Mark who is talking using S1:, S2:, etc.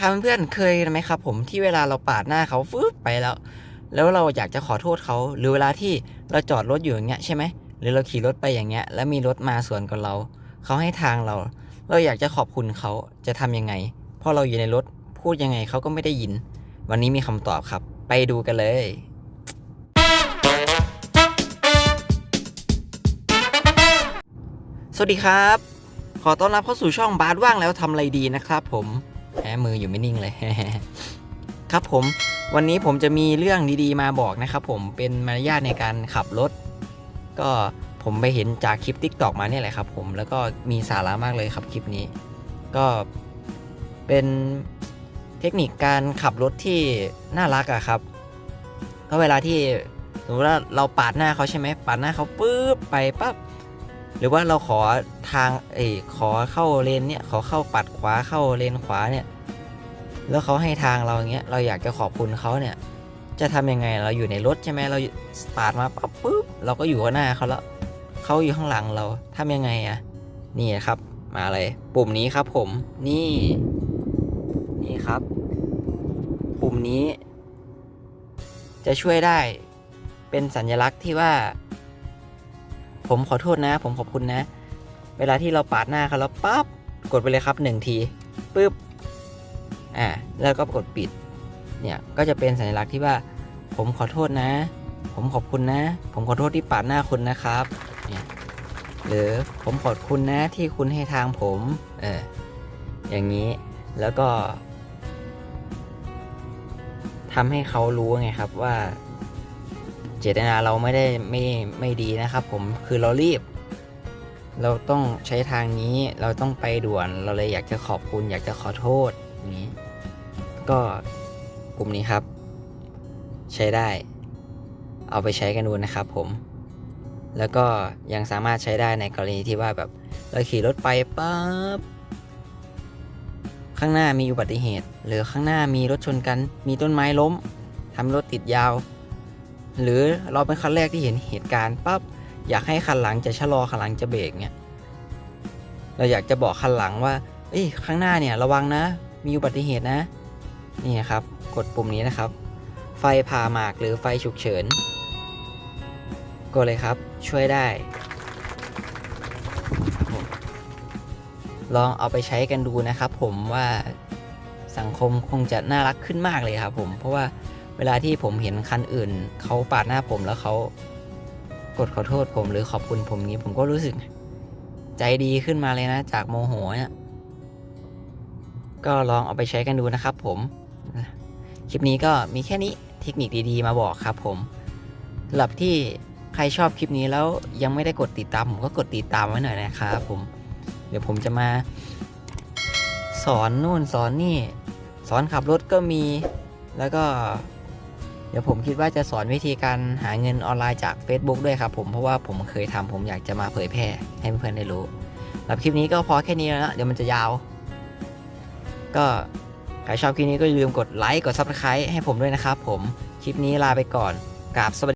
S1: ครับเพื่อนๆเคยไหมครับ ผมที่เวลาเราปาดหน้าเขาฟึบไปแล้ว แล้วเราอยากจะขอโทษเขาหรือเวลาที่เราจอดรถอยู่อย่างเงี้ยใช่ไหมหรือเราขี่รถไปอย่างเงี้ย แล้วมีรถมาสวนกับเรา เขาให้ทางเรา เราอยากจะขอบคุณเขาจะทำยังไงพราะเราอยู่ในรถพูดยังไงเขาก็ไม่ได้ยิน วันนี้มีคำตอบครับ ไปดูกันเลยสวัสดีครับ ขอต้อนรับเข้าสู่ช่องบาสว่างแล้วทำอะไรดีนะครับผม มมืออยู่ไม่นิ่งเลย ครับผมวันนี้ผมจะมีเรื่องดีๆมาบอกนะครับผมเป็นมารยาทในการขับรถ ก็ผมไปเห็นจากคลิป t ิ k t o k มาเนี่ยแหละครับผมแล้วก็มีสาระมากเลยครับคลิปนี้ ก็เป็นเทคนิคการขับรถที่น่ารักอะครับ ก็เวลาที่สมมติว่าเราปาดหน้าเขาใช่ไหมปาดหน้าเขาปุ๊บไปปั๊บหรือว่าเราขอทางเอยขอเข้าเลนเนี่ยขอเข้าปัดขวาเข้าเลนขวาเนี่ย แล้วเขาให้ทางเราอย่างเงี้ยเราอยากจะขอบคุณเขาเนี่ย จะทำยังไงเราอยู่ในรถใช่ไหมเราปาดมาปั๊บปุ๊บเราก็อยู่ข้างหน้าเขาแล้วเขาอยู่ข้างหลังเราทำยังไงอะนี่ครับมาเลยปุ่มนี้ครับผมนี่ นี่ครับ ปุ่มนี้ จะช่วยได้เป็นสัญลักษณ์ที่ว่า ผมขอโทษนะ ผมขอบคุณนะ เวลาที่เราปาดหน้าเขาแล้วปั๊บกดไปเลยครับหนึ่งทีปึ๊บ อ่าแล้วก็กดปิด เนี่ยก็จะเป็นสัญลักษณ์ที่ว่า ผมขอโทษนะ ผมขอบคุณนะ ผมขอโทษที่ปาดหน้าคุณนะครับเนี่ยหรือผมขอบคุณนะที่คุณให้ทางผมเอออย่างนี้แล้วก็ทำให้เขารู้ไงครับว่า เจตนาเราไม่ได้ไม่ไม่ดีนะครับ ผมคือเรารีบ เราต้องใช้ทางนี้เราต้องไปด่วนเราเลยอยากจะขอบคุณ อยากจะขอโทษอย่างนี้ ก็กลุ่มนี้ครับ ใช้ได้ เอาไปใช้กันดูนะครับผม แล้วก็ยังสามารถใช้ได้ในกรณีที่ว่าแบบเราขี่รถไปปั๊บข้างหน้ามีอุบัติเหตุ หรือข้างหน้ามีรถชนกัน มีต้นไม้ล้มทำรถติดยาว หรือเราเป็นคันแรกที่เห็นเหตุการณ์ปั๊บอยากให้คันหลังจะชะลอคันหลังจะเบรกเนี่ยเราอยากจะบอกคันหลังว่าเอ้ยข้างหน้าเนี่ยระวังนะ มีอุบัติเหตุนะ นี่ครับ กดปุ่มนี้นะครับ ไฟผ่าหมากหรือไฟฉุกเฉิน กดเลยครับ ช่วยได้ ลองเอาไปใช้กันดูนะครับ ผมว่าสังคมคงจะน่ารักขึ้นมากเลยครับ ผม เพราะว่าเวลาที่ผมเห็นคันอื่นเขาปาดหน้าผมแล้วเขากดขอโทษผมหรือขอบคุณผมนี้ผมก็รู้สึก ใจดีขึ้นมาเลยนะ จากโมโหเนี่ยก็ลองเอาไปใช้กันดูนะครับผม คลิปนี้ก็มีแค่นี้เทคนิคดีๆ มาบอกครับผมสำหรับที่ใครชอบคลิปนี้แล้วยังไม่ได้กดติดตามผมก็กดติดตามไว้หน่อยนะครับผม เดี๋ยวผมจะมา สอนนู่นสอนนี่ สอนขับรถก็มี แล้วก็ เดี๋ยวผมคิดว่าจะสอนวิธีการหาเงินออนไลน์จาก Facebook ด้วยครับผมเพราะว่าผมเคยทำผมอยากจะมาเผยแพร่ให้เพื่อนๆได้รู้สำหรับคลิปนี้ก็พอแค่นี้แล้วนะเดี๋ยวมันจะยาว ก็ ใครชอบคลิปนี้ก็อย่าลืมกดไลค์กด Subscribe ให้ผมด้วยนะครับผม คลิปนี้ลาไปก่อนกราบสวัสดี